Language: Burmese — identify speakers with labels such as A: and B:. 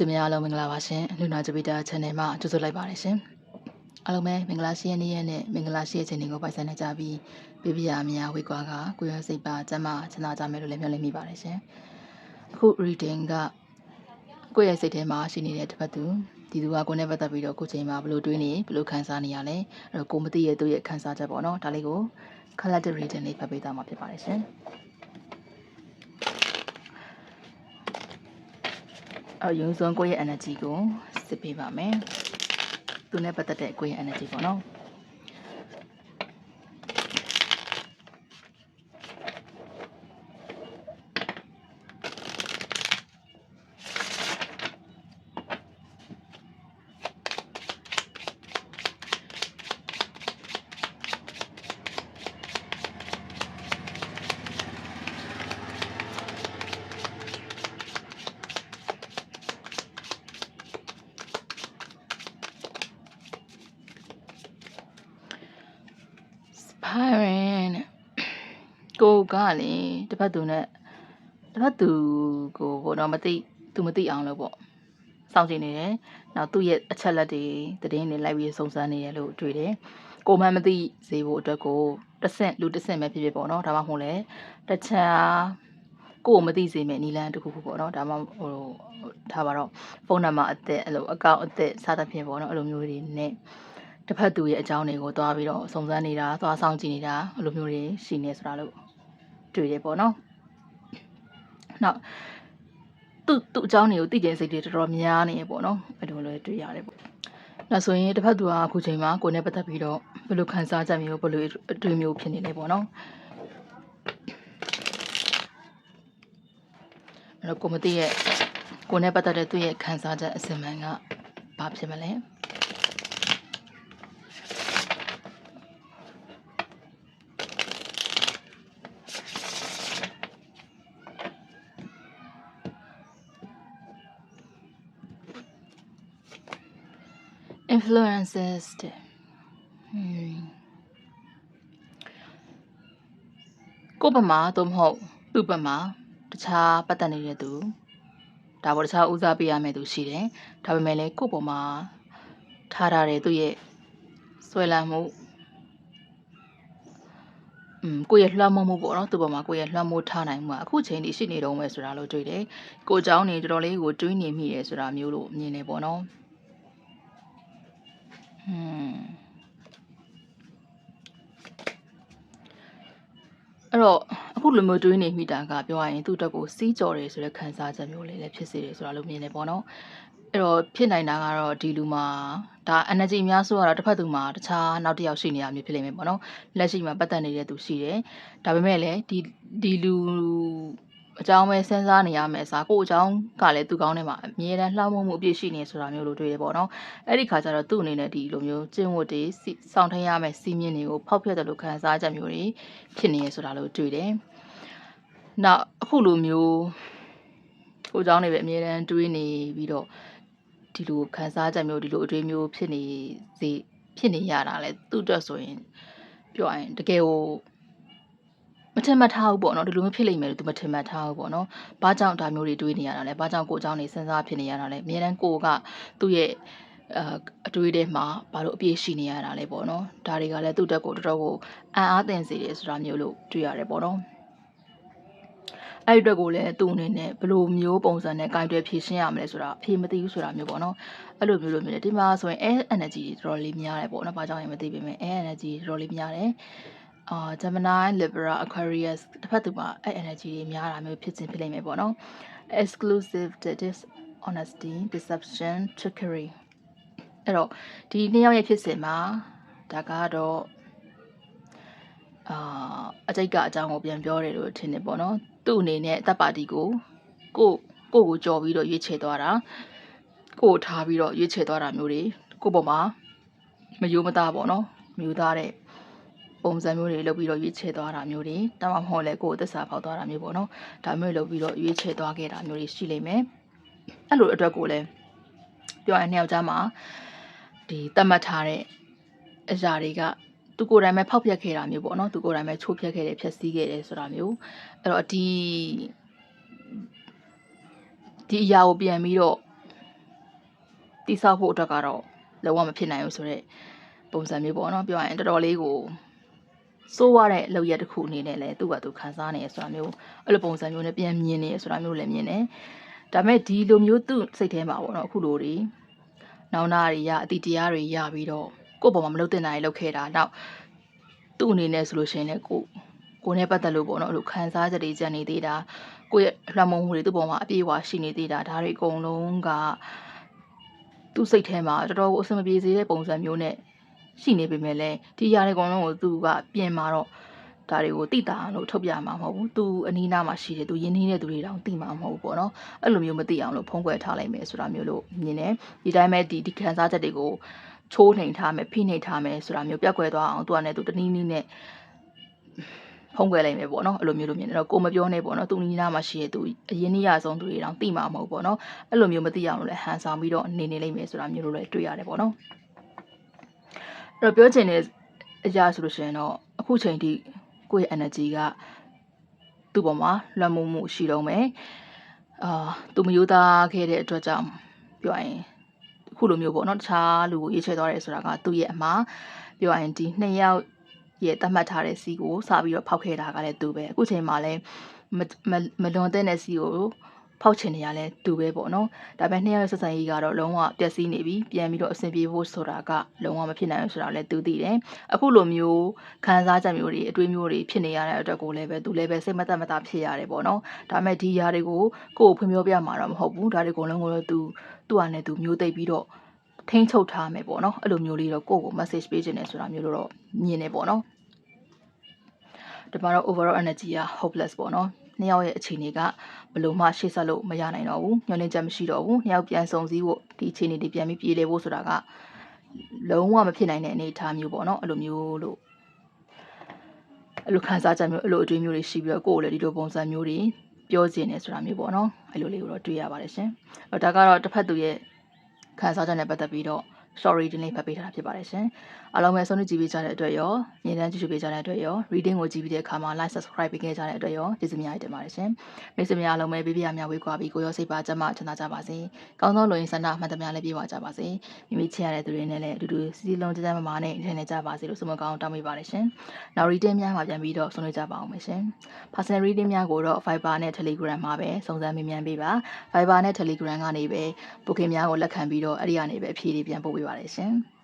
A: ဆွေများအားလုံးမင်္ဂလာပါရှင်လူနာဂျပီတာ channel မှာကြိုဆိုလိုက်ပါတယ်ရှင်အားလုံးပဲမင်္ဂလာရှိတဲ့နေ့ရက်နဲ့မင်္ဂလာရှိတဲ့ချိန်တွေကိုပိုင်ဆိုင်နေကြပြီးပြပြရအများဝေကွာကကိုရစိတ်ပါကျမ်းမာချမ်းသာကြမယ်လို့လည်းမျှော်လင့်မိပါတယ်ရှင်အခု reading ကကိုယ့်ရဲ့စိတ်ထဲမှာရှိနေတဲ့တစ်ဖက်သူဒီသူကကိုယ်နဲ့ပတ်သက်ပြီးတော့ကိုယ်ချိန်မှာဘယ်လိုတွေးနေဘယ်လိုခံစားနေရလဲအဲ့တော့ကိုမသိရဲ့သူ့ရဲ့ခံစားချက်ပေါ့နော်ဒါလေးကို collective reading လေးဖတ်ပေးသွားမှာဖြစ်ပါတယ်ရှင် အော်ယုံစွန်ကိုယ့်ရဲ့ energy ကိုစစ်ပေးပါမယ်သူနဲ့ပတ်သက်တဲ့ကိုယ့်ရဲ့ energy ပေါ့နော် Spirin ကိုကလေတစ်ဖက်သူနဲ့တစ်ဖက်သူကိုဘောတော့မသိသူမသိအောင်လို့ပေါ့စောင့်ကြည့်နေတယ်နောက်သူ့ရဲ့အချက်လက်တွေသတင်းတွေလိုက်ပြီးစုံစမ်းနေရလို့တွေ့တယ်ကိုမှမသိစေဖို့အတွက်ကိုတစ်ဆင့်လူတစ်ဆင့်ပဲဖြစ်ဖြစ်ပေါ့နော်ဒါမှမဟုတ်လေတခြားကိုကိုမသိစေမယ့်နီလန်းတစ်ခုခုပေါ့နော်ဒါမှဟိုထားပါတော့ဖုန်းနံပါတ်အသက်အဲ့လိုအကောင့်အသက်စသဖြင့်ပေါ့နော်အဲ့လိုမျိုးတွေနဲ့ တစ်ဖက်သူရဲ့အကြောင်းတွေကိုတွားပြီးတော့စုံစမ်းနေတာတွားဆောင်ကြည့်နေတာအဲ့လိုမျိုးတွေရှိနေဆိုတာလို့တွေ့ရပေါ့နော်နောက်သူ့သူ့အကြောင်းတွေကိုသိကျင်စိတ်တွေတော်တော်များနေရပေါ့နော်အဲ့လိုလည်းတွေ့ရတယ်ပေါ့နောက်ဆိုရင်တစ်ဖက်သူကအခုချိန်မှာကိုယ်နဲ့ပတ်သက်ပြီးတော့ဘယ်လိုခံစားချက်မျိုးဘယ်လိုအတွေ့မျိုးဖြစ်နေလဲပေါ့နော်အဲ့တော့ကိုမသိရဲ့ကိုယ်နဲ့ပတ်သက်တဲ့သူ့ရဲ့ခံစားချက်အစင်မှန်ကဘာဖြစ်မလဲ influences တဲ့ဟွန်းကိုယ့်ဘက်မှာသို့မဟုတ်သူ့ဘက်မှာတခြားပတ်သက်နေတဲ့သူဒါပေါ်တခြားဦးစားပေးရမယ့်သူရှိတယ်ဒါပေမဲ့လည်းကိုယ့်ပေါ်မှာထားထားတဲ့သူ့ရဲ့ဆွဲလန်းမှုอืมကိုယ့်ရဲ့လွှမ်းမိုးမှုပေါ့နော်သူ့ပေါ်မှာကိုယ့်ရဲ့လွှမ်းမိုးထားနိုင်မှုကအခုချိန်ထိရှိနေတော့မယ်ဆိုတာလို့တွေ့တယ်ကိုယ်အကြောင်းနေတော်တော်လေးကိုတွေးနေမိတယ်ဆိုတာမျိုးလို့မြင်နေပေါ့နော် อืมအဲ့တော့အခုလိုမျိုးတွေးနေမိတာကပြောရရင်သူ့အတွက်ကိုစီးကြော်တယ်ဆိုတဲ့ခံစားချက်မျိုးလေးလည်းဖြစ်စေတယ်ဆိုတာလို့မြင်နေပေါ့နော်အဲ့တော့ဖြစ်နိုင်တာကတော့ဒီလူမှာဒါ energy အများစုကတော့တစ်ဖက်သူမှာတခြားနောက်တစ်ယောက်ရှိနေတာမျိုးဖြစ်လိမ့်မယ်ပေါ့နော်လက်ရှိမှာပတ်သက်နေတဲ့သူရှိတယ်ဒါပေမဲ့လည်းဒီဒီလူ အကြောင်းပဲစဉ်းစားနေရမယ်စားကို့အကြောင်းကလည်းသူ့ကောင်းထဲမှာအမြဲတမ်းလှောင်မှုမှုအပြည့်ရှိနေဆိုတာမျိုးလိုတွေ့ရပေါ့နော်အဲ့ဒီခါကျတော့သူ့အနေနဲ့ဒီလိုမျိုးကျင့်ဝတ်တွေစောင့်ထိုင်ရမယ်စီးမြင့်တွေကိုဖောက်ဖျက်တယ်လို့ခံစားချက်မျိုးတွေဖြစ်နေရဆိုတာလို့တွေ့တယ်နောက်အခုလိုမျိုးကို့အကြောင်းတွေပဲအမြဲတမ်းတွေးနေပြီးတော့ဒီလိုခံစားချက်မျိုးဒီလိုအတွေးမျိုးဖြစ်နေစေဖြစ်နေရတာလဲသူ့အတွက်ဆိုရင်ပြောရရင်တကယ်ကို မထင်မှတ်ထားဘူးပေါ့နော်ဒီလိုမျိုးဖြစ်လိမ့်မယ်လို့သူမထင်မှတ်ထားဘူးပေါ့နော်။ဘာကြောင့်ဒါမျိုးတွေတွေးနေရတာလဲ။ဘာကြောင့်ကိုယ်အကြောင်းနေစဉ်းစားဖြစ်နေရတာလဲ။အများတန်းကိုကသူ့ရဲ့အာအတွေးထဲမှာဘာလို့အပြည့်ရှိနေရတာလဲပေါ့နော်။ဒါတွေကလည်းသူ့တက်ကိုတော်တော်ကိုအံ့အားသင့်စေတယ်ဆိုတာမျိုးလို့တွေ့ရတယ်ပေါ့နော်။အဲ့ဒီအတွက်ကိုလည်းသူ့အနေနဲ့ဘယ်လိုမျိုးပုံစံနဲ့ကင်တွယ်ဖြည့်ရှင်းရမလဲဆိုတာအဖြေမသိဘူးဆိုတာမျိုးပေါ့နော်။အဲ့လိုမျိုးလို့မြင်တယ်ဒီမှာဆိုရင် air energy တွေတော်တော်လေးများတယ်ပေါ့နော်။ဘာကြောင့်လဲမသိပေမဲ့ air energy တော်တော်လေးများတယ်။ အာ Gemini Libra Aquarius တစ်ဖက်သူမှာအဲ့ energy တွေများတာမျိုးဖြစ်ခြင်းဖြစ်လိမ့်မယ်ပေါ့နော် exclusive dishonesty deception trickery အဲ့တော့ဒီနှစ်ယောက်ရဲ့ဖြစ်စဉ်မှာဒါကတော့အာအတိတ်ကအကြောင်းကိုပြန်ပြောတယ်လို့ထင်တယ်ပေါ့နော်သူ့အနေနဲ့တပ်ပါတီကိုကိုကိုကိုကြော်ပြီးတော့ရွေးချယ်သွားတာကိုကိုထားပြီးတော့ရွေးချယ်သွားတာမျိုးတွေကိုပေါ်မှာမယိုးမသားပေါ့နော်မျိုးသားတဲ့ ပုံစံမျိုးတွေလုပ်ပြီးတော့ရွေးချယ်သွားတာမျိုးတွေတမမဟုတ်လဲကိုယ်သစ္စာဖောက်သွားတာမျိုးပေါ့နော်ဒါမျိုးလုပ်ပြီးတော့ရွေးချယ်သွားခဲ့တာမျိုးတွေရှိလိမ့်မယ်အဲ့လိုအတွက်ကိုလည်းပြောရရင်နှစ်ယောက်ကြားမှာဒီတတ်မှတ်ထားတဲ့အရာတွေကသူကိုယ်တိုင်ပဲဖောက်ပြက်ခဲ့တာမျိုးပေါ့နော်သူကိုယ်တိုင်ပဲချိုးဖျက်ခဲ့တယ်ဖြက်စီးခဲ့တယ်ဆိုတာမျိုးအဲ့တော့ဒီဒီအရာကိုပြန်ပြီးတော့တိဆောက်ဖို့အတွက်ကတော့လုံးဝမဖြစ်နိုင်ဘူးဆိုတော့ပုံစံမျိုးပေါ့နော်ပြောရရင်တော်တော်လေးကို စိုးရတဲ့လောက်ရက်တစ်ခုအနေနဲ့လည်းသူ့ကသူခံစားနေရဆိုတာမျိုးအဲ့လိုပုံစံမျိုးနဲ့ပြန်မြင်နေရဆိုတာမျိုးလည်းမြင်တယ်ဒါပေမဲ့ဒီလိုမျိုးသူ့စိတ်ထဲမှာပေါ့နော်အခုလိုတွေနောင်နာတွေရအတိတရားတွေရပြီးတော့ကိုယ့်ပုံမှာမလုပ်တင်တာတွေလုပ်ခဲ့တာနောက်သူ့အနေနဲ့ဆိုလို့ရှိရင်လည်းကိုကိုနဲ့ပတ်သက်လို့ပေါ့နော်အဲ့လိုခံစားချက်တွေကြံနေသေးတာကိုယ့်ရဲ့လွှမ်းမိုးမှုတွေသူ့ပုံမှာအပြည့်အဝရှိနေသေးတာဒါတွေအကုန်လုံးကသူ့စိတ်ထဲမှာတော်တော်ကိုအဆင်မပြေစေတဲ့ပုံစံမျိုးနဲ့ ရှိနေပေမဲ့လည်းဒီຢာတွေအကုန်လုံးကိုသူကပြင်มาတော့ဒါတွေကိုတိတာလို့ထုတ်ပြမှာမဟုတ်ဘူးသူအနီးနားမှာရှိတယ်သူရင်းနှီးတဲ့သူတွေတောင်တိမှာမဟုတ်ဘူးပေါ့နော်အဲ့လိုမျိုးမသိအောင်လို့ဖုံးကွယ်ထားလိုက်မယ်ဆိုတာမျိုးလို့မြင်တယ်ဒီတိုင်းပဲဒီဒီခံစားချက်တွေကိုချိုးနှိမ်ထားမယ်ဖိနှိမ်ထားမယ်ဆိုတာမျိုးပြက်ကွယ်သွားအောင်သူကလည်းသူတနည်းနည်းနဲ့ဖုံးကွယ်လိုက်မယ်ပေါ့နော်အဲ့လိုမျိုးလို့မြင်တယ်တော့ကိုမပြောနဲ့ပေါ့နော်သူနီးနားမှာရှိတဲ့သူအရင်နီးရဆုံးသူတွေတောင်တိမှာမဟုတ်ပေါ့နော်အဲ့လိုမျိုးမသိအောင်လို့လည်းဟန်ဆောင်ပြီးတော့နေနေလိမ့်မယ်ဆိုတာမျိုးလို့လည်းတွေ့ရတယ်ပေါ့နော်အဲ့ တော့ပြောချင်တဲ့အရာဆိုလို့ရှိရင်တော့အခုချိန်ထိကိုယ့်ရဲ့ energy ကသူ့ပေါ်မှာလွှမ်းမိုးမှုရှိတော့မယ်အာသူမယိုးသားခဲ့တဲ့အတွက်ကြောင့်ပြောရရင်အခုလိုမျိုးပေါ့နော်တခြားလူကိုရေးချဲသွားတယ်ဆိုတာကသူ့ရဲ့အမှားပြောရရင်ဒီနှစ်ယောက်ရဲ့တတ်မှတ်ထားတဲ့စီကိုစပြီးတော့ဖောက်ခဲ့တာကလည်းသူပဲအခုချိန်မှာလည်းမမမလွန်တဲ့တဲ့စီကို ဖောက်ချင်နေရလဲသူပဲပေါ့နော်ဒါပေမဲ့နှစ်ယောက်ရဲ့ဆက်ဆံရေးကတော့လုံးဝပျက်စီးနေပြီပြန်ပြီးတော့အဆင်ပြေဖို့ဆိုတာကလုံးဝမဖြစ်နိုင်ဘူးဆိုတာလည်းသူသိတယ်အခုလိုမျိုးခံစားချက်မျိုးတွေအတွေးမျိုးတွေဖြစ်နေရတဲ့အတွက်ကိုလည်းပဲသူလည်းပဲစိတ်မသက်မသာဖြစ်ရတယ်ပေါ့နော်ဒါပေမဲ့ဒီຢာတွေကိုကိုယ်ဖွင့်ပြောပြမှာတော့မဟုတ်ဘူးဒါတွေကိုလုံးကိုတော့သူသူ့အနေနဲ့သူမျိုးသိပ်ပြီးတော့ထိန်းချုပ်ထားမယ်ပေါ့နော်အဲ့လိုမျိုးလေးတော့ကိုယ့်ကို message ပေးခြင်းနဲ့ဆိုတာမျိုးလို့တော့မြင်နေပေါ့နော်ဒီမှာတော့ overall energy က hopeless ပေါ့နော် နှစ်ယောက်ရဲ့အခြေအနေကဘယ်လိုမှရှေ့ဆက်လို့မရနိုင်တော့ဘူးညှို့လင်းချက်မရှိတော့ဘူးနှစ်ယောက်ပြန်ဆုံစည်းဖို့ဒီအခြေအနေတွေပြန်ပြီးပြေလည်ဖို့ဆိုတာကလုံးဝမဖြစ်နိုင်တဲ့အနေအထားမျိုးပေါ့နော်အဲ့လိုမျိုးလို့အဲ့လိုခံစားချက်မျိုးအဲ့လိုအတွေးမျိုးတွေရှိပြီးတော့ကိုယ့်ကိုလည်းဒီလိုပုံစံမျိုးတွေပြောကျင်နေဆိုတာမျိုးပေါ့နော်အဲ့လိုလေးကိုတော့တွေ့ရပါတယ်ရှင်အဲ့ဒါကတော့တစ်ဖက်သူရဲ့ခံစားချက်နဲ့ပတ်သက်ပြီးတော့ story တင်လေးဖတ်ပေးထားတာဖြစ်ပါတယ်ရှင်။အားလုံးပဲဆုံးဖြတ်ကြည့်ပေးကြတဲ့အတွက်ရောညီတန်းကြည့်ရှုပေးကြတဲ့အတွက်ရော reading ကိုကြည့်ပြီးတဲ့အခါမှာ like subscribe ပေးခဲ့ကြတဲ့အတွက်ရောကျေးဇူးများတင်ပါတယ်ရှင်။မိတ်ဆွေများအားလုံးပဲပြပြများဝေးကွာပြီးကိုရောစိတ်ပါကြမ်းမှချမ်းသာကြပါစေ။ကောင်းသောလူရင်းဆန္ဒမှန်သမျှလည်းပြည့်ဝကြပါစေ။မိမိချစ်ရတဲ့သူတွေနဲ့လည်းအတူတူစီစီလုံးကြမ်းမမာနဲ့နေနေကြပါစေလို့ဆုမကောင်းတောင်းပေးပါတယ်ရှင်။နောက် reading များမှာပြန်ပြီးတော့ဆွေးနွေးကြပါအောင်မယ်ရှင်။ personal reading များကိုတော့ Viber နဲ့ Telegram မှာပဲစုံစမ်းမေးမြန်းပေးပါ။ Viber နဲ့ Telegram ကနေပဲ booking များကိုလက်ခံပြီးတော့အဲ့ဒီကနေပဲအဖြေတွေပြန်ပို့ပေးပါတယ်ရှင်။